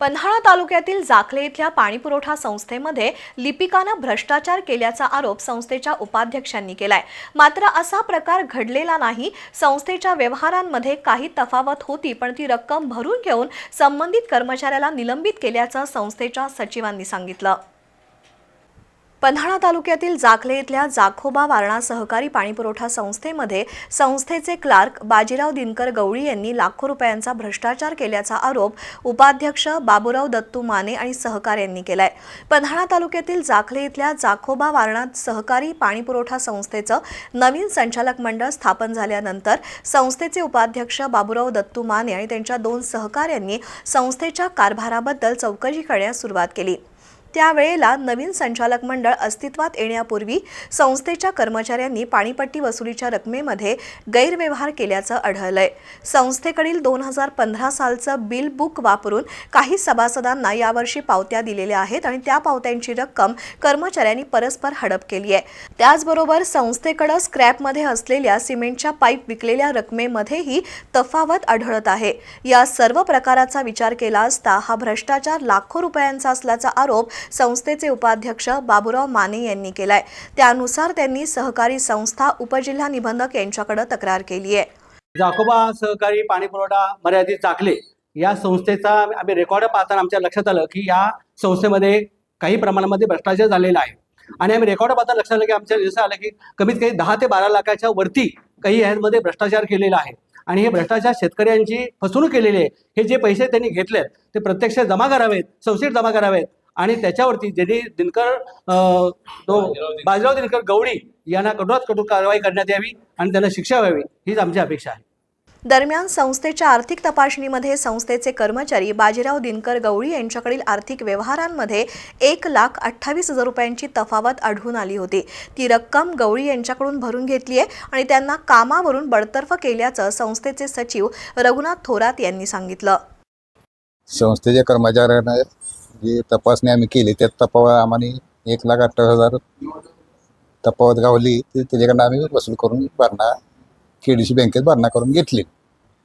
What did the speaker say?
पन्हाळा तालुक्यातील जाखले इथल्या पाणीपुरवठा संस्थेमध्ये लिपिकानं भ्रष्टाचार केल्याचा आरोप संस्थेच्या उपाध्यक्षांनी केलाय. मात्र असा प्रकार घडलेला नाही. संस्थेच्या व्यवहारांमध्ये काही तफावत होती पण ती रक्कम भरून घेऊन संबंधित कर्मचाऱ्याला निलंबित केल्याचं संस्थेच्या सचिवांनी सांगितलं. पन्हाळा तालुक्यातील जाखले इथल्या जाखोबा वारणा सहकारी पाणीपुरवठा संस्थेमध्ये संस्थेचे क्लार्क बाजीराव दिनकर गवळी यांनी लाखो रुपयांचा भ्रष्टाचार केल्याचा आरोप उपाध्यक्ष बाबूराव दत्तू माने आणि सहकाऱ्यांनी केलाय. पन्हाळा तालुक्यातील जाखले इथल्या जाखोबा वारणा सहकारी पाणीपुरवठा संस्थेचं नवीन संचालक मंडळ स्थापन झाल्यानंतर संस्थेचे उपाध्यक्ष बाबूराव दत्तू माने आणि त्यांच्या दोन सहकाऱ्यांनी संस्थेच्या कारभाराबद्दल चौकशी करण्यास सुरुवात केली. त्यावेळेला नवीन संचालक मंडळ अस्तित्वात येण्यापूर्वी संस्थेच्या कर्मचाऱ्यांनी पाणीपट्टी वसुलीच्या रकमेमध्ये गैरव्यवहार केल्याचं आढळलंय. संस्थेकडील दोन हजार पंधरा सालचं बिल बुक वापरून काही सभासदांना यावर्षी पावत्या दिलेल्या आहेत आणि त्या पावत्यांची रक्कम कर्मचाऱ्यांनी परस्पर हडप केली आहे. त्याचबरोबर संस्थेकडं स्क्रॅपमध्ये असलेल्या सिमेंटच्या पाईप विकलेल्या रकमेमध्येही तफावत आढळत आहे. या सर्व प्रकाराचा विचार केला असता हा भ्रष्टाचार लाखो रुपयांचा असल्याचा आरोप संस्थेचे उपाध्यक्ष बाबूराव माने यांनी केलाय. त्यानुसार त्यांनी सहकारी संस्था उपजिल्हा निबंधक यांच्याकडे तक्रार केली आहे. जाकोबा सहकारी पाणी पुरवठा मर्यादित चाकले या संस्थेचा आम्ही रेकॉर्ड पाहताना आमच्या लक्षात आलं की या संस्थेमध्ये काही प्रमाणामध्ये भ्रष्टाचार झालेला आहे. आणि आम्ही रेकॉर्ड पाहताना लक्षात आलं की आमच्या दिवस आलं की कमीत कमी दहा ते बारा लाखाच्या वरती काही ह्यामध्ये भ्रष्टाचार केलेला आहे. आणि हे भ्रष्टाचार शेतकऱ्यांची फसवणूक केलेली आहे. हे जे पैसे त्यांनी घेतलेत ते प्रत्यक्ष जमा करावेत संस्थेत जमा करावेत. आणि त्याच्यावरती ज्यांनी दिनकर तो बाजीराव दिनकर. गवळी यांना कठोरात कठोर कारवाई करण्यात यावी आणि त्यांना शिक्षा व्हावी हीच आमची अपेक्षा आहे. दरम्यान संस्थेच्या आर्थिक तपासणीमध्ये संस्थेचे कर्मचारी बाजीराव दिनकर गवळी यांच्याकडील आर्थिक व्यवहारांमध्ये एक लाख अठ्ठावीस हजार रुपयांची तफावत आढळून आली होती. ती रक्कम गवळी यांच्याकडून भरून घेतली आहे आणि त्यांना कामावरून बडतर्फ केल्याचं संस्थेचे सचिव रघुनाथ थोरात यांनी सांगितलं. संस्थेच्या कर्मचाऱ्यांना जी तपासणी आम्ही केली त्या तपावा आम्हाला एक लाख अठ्ठावीस हजार तपावत गावली ते त्याच्याकडनं आम्ही वसूल करून भरणा के डी सी बँकेत भरणा करून घेतली.